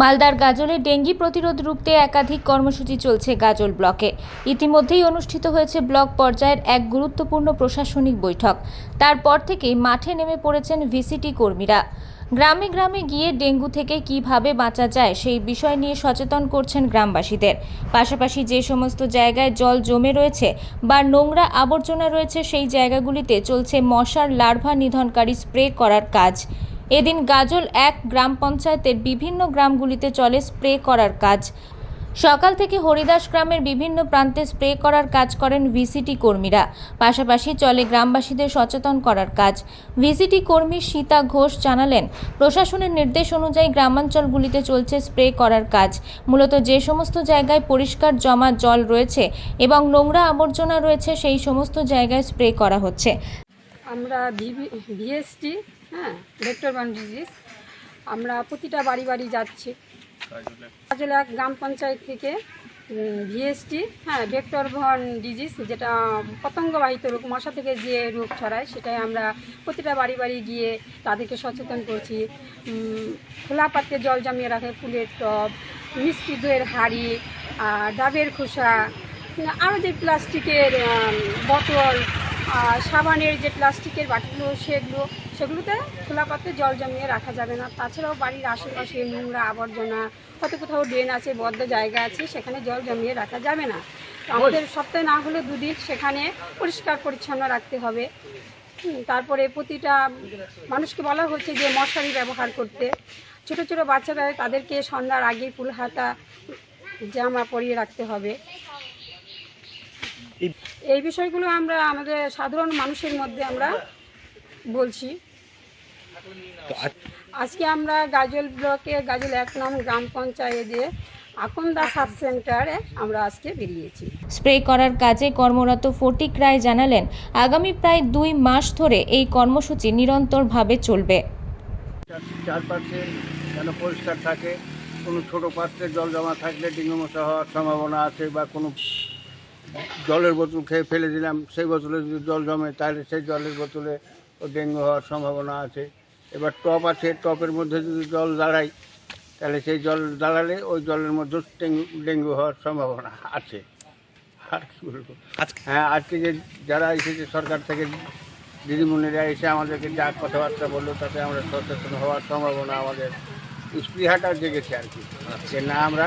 মালদার গাজলে ডেঙ্গি প্রতিরোধ রুখতে একাধিক কর্মসূচি চলছে গাজল ব্লকে। ইতিমধ্যেই অনুষ্ঠিত হয়েছে ব্লক পর্যায়ের এক গুরুত্বপূর্ণ প্রশাসনিক বৈঠক। তারপর থেকেই মাঠে নেমে পড়েছেন ভিসিটি কর্মীরা। গ্রামে গ্রামে গিয়ে ডেঙ্গু থেকে কীভাবে বাঁচা যায় সেই বিষয় নিয়ে সচেতন করছেন গ্রামবাসীদের। পাশাপাশি যে সমস্ত জায়গায় জল জমে রয়েছে বা নোংরা আবর্জনা রয়েছে সেই জায়গাগুলিতে চলছে মশার লার্ভা নিধনকারী স্প্রে করার কাজ। এদিন গাজল এক গ্রাম পঞ্চায়েতের বিভিন্ন গ্রামগুলিতে চলে স্প্রে করার কাজ। সকাল থেকে হরিদাস গ্রামের বিভিন্ন প্রান্তে স্প্রে করার কাজ করেন ভিসিটি কর্মীরা। পাশাপাশি চলে গ্রামবাসীদের সচেতন করার কাজ। ভিসিটি কর্মী সীতা ঘোষ জানালেন, প্রশাসনের নির্দেশ অনুযায়ী গ্রামাঞ্চলগুলিতে চলছে স্প্রে করার কাজ। মূলত যে সমস্ত জায়গায় পরিষ্কার জমা জল রয়েছে এবং নোংরা আবর্জনা রয়েছে, সেই সমস্ত জায়গায় স্প্রে করা হচ্ছে। আমরা ভিএসটি হ্যাঁ ভেক্টর বান ডিজিজ আমরা প্রতিটা বাড়ি বাড়ি যাচ্ছি। কাজলা গ্রাম পঞ্চায়েত থেকে ভিএসটি হ্যাঁ ভেক্টর ভন ডিজিজ যেটা পতঙ্গবাহিত রোগ, মশা থেকে যে রোগ ছড়ায়, সেটাই আমরা প্রতিটা বাড়ি বাড়ি গিয়ে তাদেরকে সচেতন করছি। খোলা পাত্রে জল জমিয়ে রাখে, ফুলের টব, মিষ্টি দইয়ের হাঁড়ি আর ডাবের খোসা, আরও যে প্লাস্টিকের বোতল সাবানের যে প্লাস্টিকের বাটিগুলো সেগুলো সেগুলোতে খোলা পাত্রে জল জমিয়ে রাখা যাবে না। তাছাড়াও বাড়ির আশেপাশে নোংরা আবর্জনা হয়তো কোথাও ড্রেন আছে বদ্ধ জায়গা আছে সেখানে জল জমিয়ে রাখা যাবে না। আমাদের সপ্তাহে না হলে দুদিন সেখানে পরিষ্কার পরিচ্ছন্ন রাখতে হবে। তারপরে প্রতিটা মানুষকে বলা হচ্ছে যে মশারি ব্যবহার করতে। ছোট ছোট বাচ্চারা তাদেরকে সন্ধ্যার আগে ফুল হাতা জামা পরিয়ে রাখতে হবে। এই বিষয়গুলো আমরা আমাদের সাধারণ মানুষের মধ্যে আমরা বলছি। আজকে আমরা গাজল ব্লকে গাজল এক নং গ্রাম পঞ্চায়েতে আকন্দা সাব সেন্টারে আমরা আজকে বেরিয়েছি। স্প্রে করার কাজে কর্মরত ফটিক রায় জানালেন আগামী প্রায় দুই মাস ধরে এই কর্মসূচি নিরন্তরভাবে চলবে। চার- চারপাশে যেন পরিষ্কার থাকে কোনো ছোটো পাত্রে জল জমা থাকলে ডেঙ্গু মশা হওয়ার সম্ভাবনা আছে বা কোনো জলের বোতল খেয়ে ফেলে দিলাম। সেই বোতলে যদি জল জমে তাহলে সেই জলের বোতলে ও ডেঙ্গু হওয়ার সম্ভাবনা আছে। এবার টপ আছে টপের মধ্যে যদি জল দাঁড়াই তাহলে সেই জল দাঁড়ালে ওই জলের মধ্যে ডেঙ্গু হওয়ার সম্ভাবনা আছে। আর কি বলব? হ্যাঁ আজকে যে যারা এসেছে সরকার থেকে দিদিমণিরা এসে আমাদেরকে যা কথাবার্তা বলল তাতে আমরা সচেতন হওয়ার সম্ভাবনা আমাদের স্পৃহাটা জেগেছে আর কি। যে না আমরা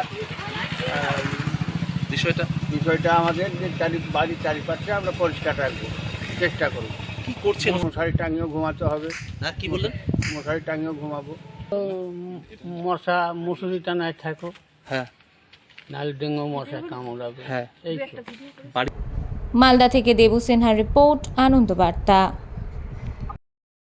বিষয়টা? বিষয়টা আমাদের যে চারি বাড়ির চারিপাশে আমরা পরিষ্কার রাখব চেষ্টা করব। কি করছেন? মশারি টাঙিয়েও ঘুমাতে হবে। হ্যাঁ কি বললেন? মশারি টাঙিয়েও ঘুমাবো। মশা মুসুরি টানায় থাকো। হ্যাঁ। নাহলে ডেঙ্গু মশা কামড়াবে। হ্যাঁ। এই বাড়ি মালদা থেকে দেবু সিনহার রিপোর্ট আনন্দ বার্তা।